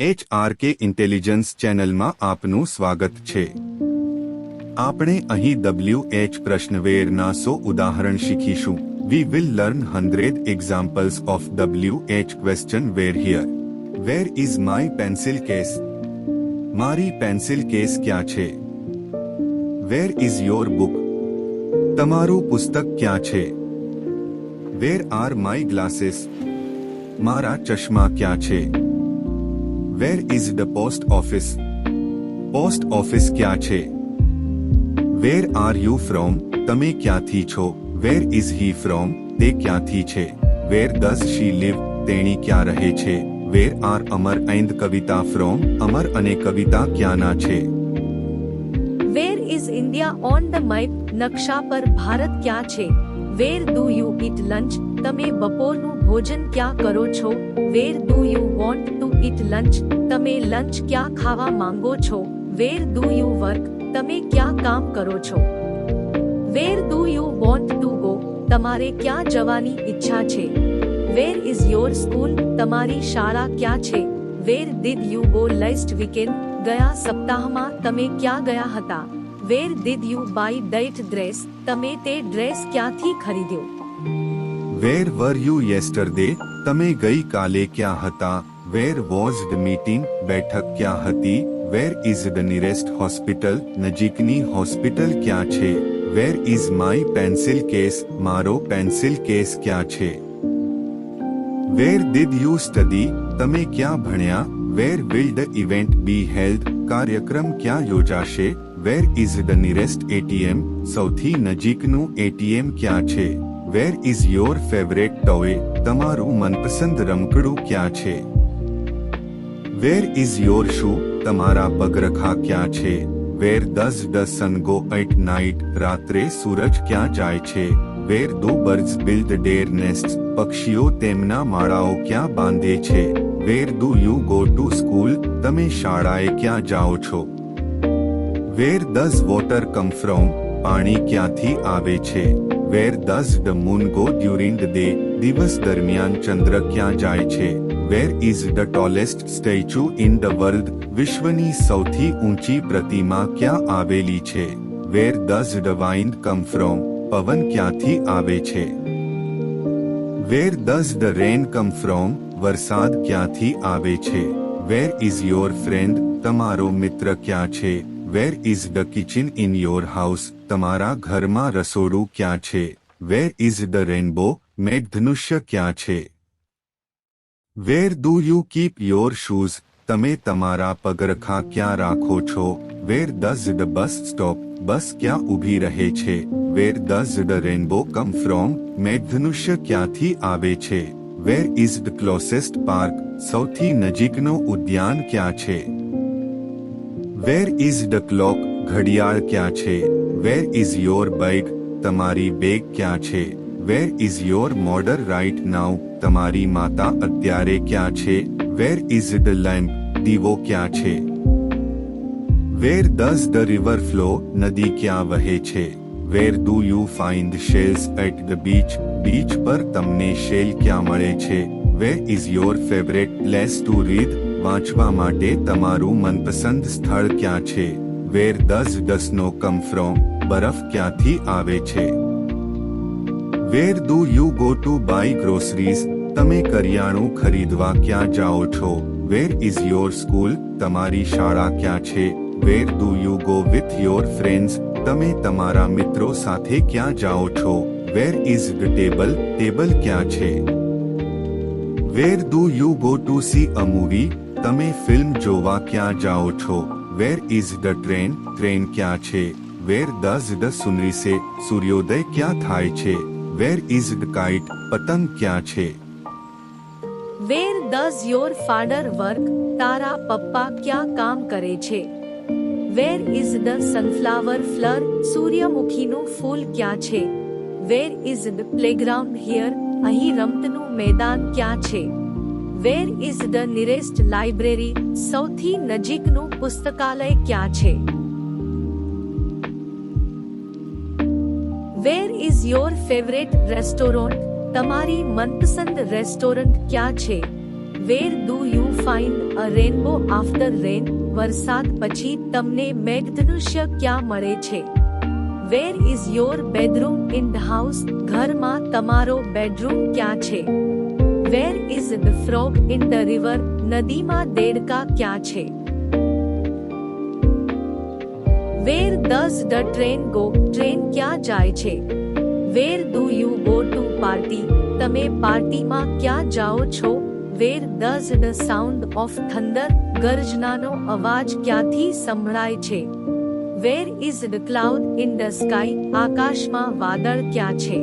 H R K intelligence ચેનલમાં આપનું સ્વાગત છે. આપણે અહીં ડબલ્યુ એચ પ્રશ્નવેરના સો ઉદાહરણ શીખીશું. We will learn hundred examples of W H question where here where is my pencil case મારી પેન્સિલ કેસ ક્યાં છે? વેર ઇઝ યોર બુક તમારું પુસ્તક ક્યાં છે? વેર આર માય ગ્લાસીસ મારા ચશ્મા ક્યાં છે? Where is the post office post office ક્યાં છે? વેર આર યુ ફ્રોમ તમે ક્યાંથી છો? વેર ઇઝ હી ફ્રોમ તે ક્યાંથી છે? વેર ડઝ શી લીવ તેણી ક્યાં રહે છે? Where are Amar and Kavita from Amar અને કવિતા ક્યાંના છે? Where is India on the map નકશા પર ભારત ક્યાં છે? Where do you eat lunch તમે બપોરનું ભોજન ક્યાં કરો છો? Where do you want eat lunch તમે લંચ ક્યાં ખાવા માંગો છો? વેર ડુ યુ વર્ક તમે ક્યાં કામ કરો છો? Where do you want to go તમારે ક્યાં જવાની ઈચ્છા છે? વેર ઇઝ યોર સ્કૂલ તમારી શાળા ક્યાં છે? Where did you go last weekend ગયા સપ્તાહમાં તમે ક્યાં ગયા હતા? Where did you buy that dress તમે તે ડ્રેસ ક્યાંથી ખરીદ્યો? વેર વર યુ યેસ્ટરડે તમે ગઈ કાલે ક્યાં હતા? વેર વોઝ ધ મીટિંગ બેઠક ક્યાં હતી where is the nearest hospital નજીકની હોસ્પિટલ ક્યાં છે where is my pencil case મારો પેન્સિલ કેસ ક્યાં છે વેર ડીડ યુ સ્ટડી તમે ક્યાં ભણ્યા where will the event be held કાર્યક્રમ ક્યાં યોજાશે where is the nearest ATM સૌથી નજીકનું એટીએમ ક્યાં છે where is your favourite toy તમારું મનપસંદ રમકડું ક્યાં છે વેર ઇઝ યોર શૂ તમારા પગરખા ક્યાં છે? Where does the sun go at night રાત્રે સૂરજ ક્યાં જાય છે? Where do birds build their nest પક્ષીઓ તેમના માળાઓ ક્યાં બાંધે છે? Where do you go to school તમે શાળાએ ક્યાં જાઓ છો? વેર દસ વોટર કમ ફ્રોમ પાણી ક્યાંથી આવે છે? Where does the moon go during the day દિવસ દરમિયાન ચંદ્ર ક્યાં જાય છે? Where is the tallest statue in the world વિશ્વની સૌથી ઊંચી પ્રતિમા ક્યાં આવેલી છે? Where does the wind come from પવન ક્યાંથી આવે છે? Where does the rain come from વરસાદ ક્યાંથી આવે છે? વેર ઇઝ યોર ફ્રેન્ડ તમારો મિત્ર ક્યાં છે? Where is the kitchen in your house તમારા ઘરમાં રસોડું ક્યાં છે? વેર ઇઝ ધ રેનબો મેઘધનુષ્ય ક્યાં છે where do you keep your shoes તમે તમારા પગરખા ક્યાં રાખો છો where does the bus stop bus ક્યાં ઊભી રહે છે where does the rainbow come from મેઘધનુષ્ય ક્યાંથી આવે છે where is the closest park સૌથી નજીકનો ઉદ્યાન ક્યાં છે વેર ઇઝ ધ ક્લોક ઘડિયાળ ક્યાં છે વેર ઇઝ યોર બેગ તમારી બેગ ક્યાં છે where is your mother right now તમારી માતા અત્યારે ક્યાં છે? વેર ઇઝ ધ લેમ્પ દીવો ક્યાં છે? Where does the river flow નદી ક્યાં વહે છે? Where do you find shells at the beach beach પર તમને શેલ ક્યાં મળે છે? Where is your favourite place to read વાંચવા માટે તમારું મનપસંદ સ્થળ ક્યાં છે? Where does the snow come from બરફ ક્યાંથી આવે છે? Where do you go to buy groceries, તમે કરિયાણું ખરીદવા ક્યાં જાઓ છો? વેર ઇઝ યોર સ્કૂલ, તમારી શાળા ક્યાં છે? Where do you go with your friends, તમે તમારા મિત્રો સાથે ક્યાં જાઓ છો? Where is the table table ક્યાં છે? Where do you go to see a movie, તમે ફિલ્મ જોવા ક્યાં જાઓ છો? Where is the train train ક્યાં છે? વેર ડઝ ધ સુનરીસે સૂર્યોદય ક્યાં થાય છે? વેર ઇઝ ધ કાઇટ પતંગ ક્યાં છે where does your father work તારા પપ્પા ક્યાં કામ કરે છે where is the sunflower flower સૂર્યમુખીનું ફૂલ ક્યાં છે where is the playground here અહીં રમતનું મેદાન ક્યાં છે where is the nearest library સૌથી નજીકનું પુસ્તકાલય ક્યાં છે where is your favourite restaurant તમારી મનપસંદ રેસ્ટોરન્ટ ક્યાં છે? Where do you find a rainbow after rain વરસાદ પછી તમને મેઘધનુષ્ય ક્યાં મળે છે? Where is your bedroom in the house ઘરમાં તમારો બેડરૂમ ક્યાં છે? Where is the frog in the river નદીમાં દેડકા ક્યાં છે? Where does the train go, train ક્યાં જાય છે? Where do you go to party, તમે પાર્ટીમાં ક્યાં જાઓ છો? Where does the sound of thunder ગર્જનાનો અવાજ ક્યાંથી સંભળાય છે? Where is the cloud in the sky, આકાશમાં વાદળ ક્યાં છે?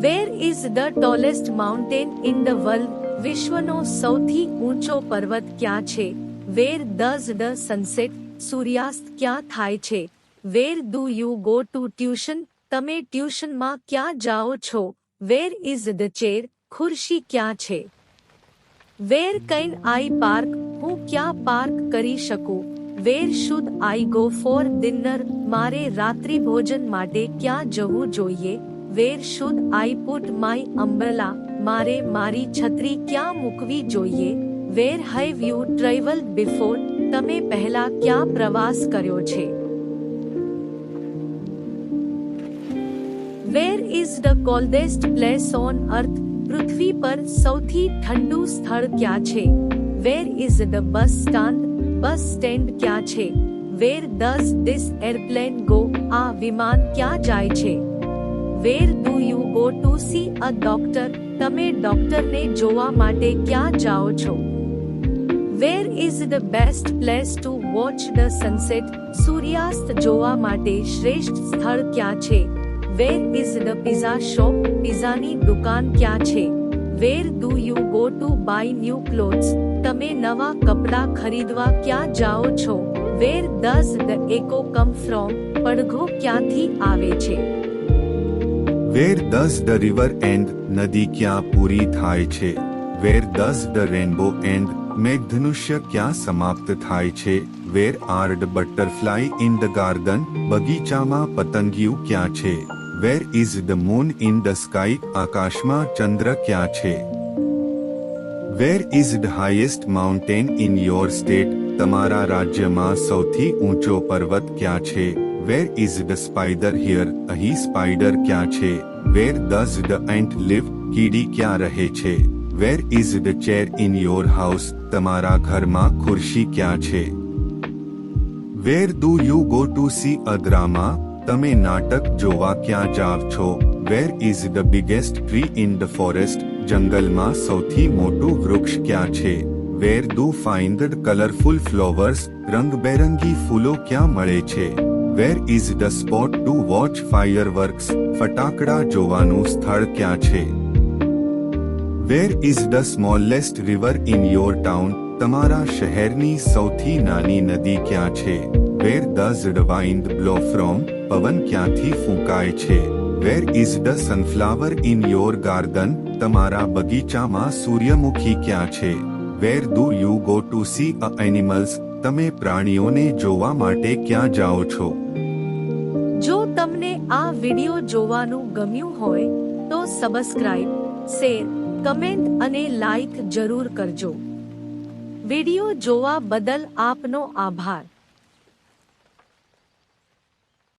Where is the tallest mountain in the world, વિશ્વનો સૌથી ઊંચો પર્વત ક્યાં છે? વેર ડઝ ધ સનસેટ સૂર્યાસ્ત ક્યાં થાય છે? Where do you go to tuition તમે ટ્યુશનમાં ક્યાં જાઓ છો? વેર ઇઝ ધ ચેર ખુરશી ક્યાં છે? વેર કૈન આઈ પાર્ક હું ક્યાં પાર્ક કરી શકું? Where should I go for dinner મારે રાત્રિ ભોજન માટે ક્યાં જવું જોઈએ? Where should I put my umbrella મારે મારી છત્રી ક્યાં મૂકવી જોઈએ? Where have you travel before તમે પહેલા ક્યાં પ્રવાસ કર્યો છે? Where is the coldest place on earth પૃથ્વી પર સૌથી ઠંડુ સ્થળ ક્યાં છે? Where is the bus stand bus stand ક્યાં છે? Where does this airplane go આ વિમાન ક્યાં જાય છે? Where do you go to see a doctor તમે ડોક્ટરને જોવા માટે ક્યાં જાઓ છો? Where is the best place to watch the sunset સૂર્યાસ્ત જોવા માટે શ્રેષ્ઠ સ્થળ ક્યાં છે where is the pizza shop પિઝાની દુકાન ક્યાં છે where do you go to buy new clothes તમે નવા કપડાં ખરીદવા ક્યાં જાઓ છો where does the echo come from પડઘો ક્યાંથી આવે છે where does the river end નદી ક્યાં પૂરી થાય છે where does the rainbow end મેઘધનુષ્ય ક્યાં સમાપ્ત થાય છે? Where are butterfly in the garden બગીચામાં પતંગિયું ક્યાં છે? Where is the moon in the sky, આકાશમાં ચંદ્ર ક્યાં છે? Where is the highest mountain in your state, તમારા રાજ્યમાં સૌથી ઊંચો પર્વત ક્યાં છે? Where is the spider here, અહીં સ્પાઈડર ક્યાં છે? Where does the ant live, કીડી ક્યાં રહે છે? Where is the chair in your house તમારા ઘરમાં ખુરશી ક્યાં છે? Where do you go to see a drama તમે નાટક જોવા ક્યાં જાવ છો? Where is the biggest tree in the forest જંગલમાં સૌથી મોટું વૃક્ષ ક્યાં છે? Where do find the colourful flowers રંગબેરંગી ફૂલો ક્યાં મળે છે? Where is the spot to watch fireworks ફટાકડા જોવાનું સ્થળ ક્યાં છે? Where is the smallest river in your town તમારા શહેરની સૌથી નાની નદી ક્યાં છે? Where the wind blow from પવન ક્યાંથી ફૂંકાય છે? Where is the sunflower in your garden તમારા બગીચામાં સૂર્યમુખી ક્યાં છે? Where do you go to see a animals તમે પ્રાણીઓને જોવા માટે ક્યાં જાઓ છો? જો તમને આ વિડિયો જોવાનું ગમ્યું હોય, તો સબસ્ક્રાઇબ શેર કમેન્ટ અને લાઈક જરૂર કરજો. વીડિયો જોવા બદલ આપનો આભાર.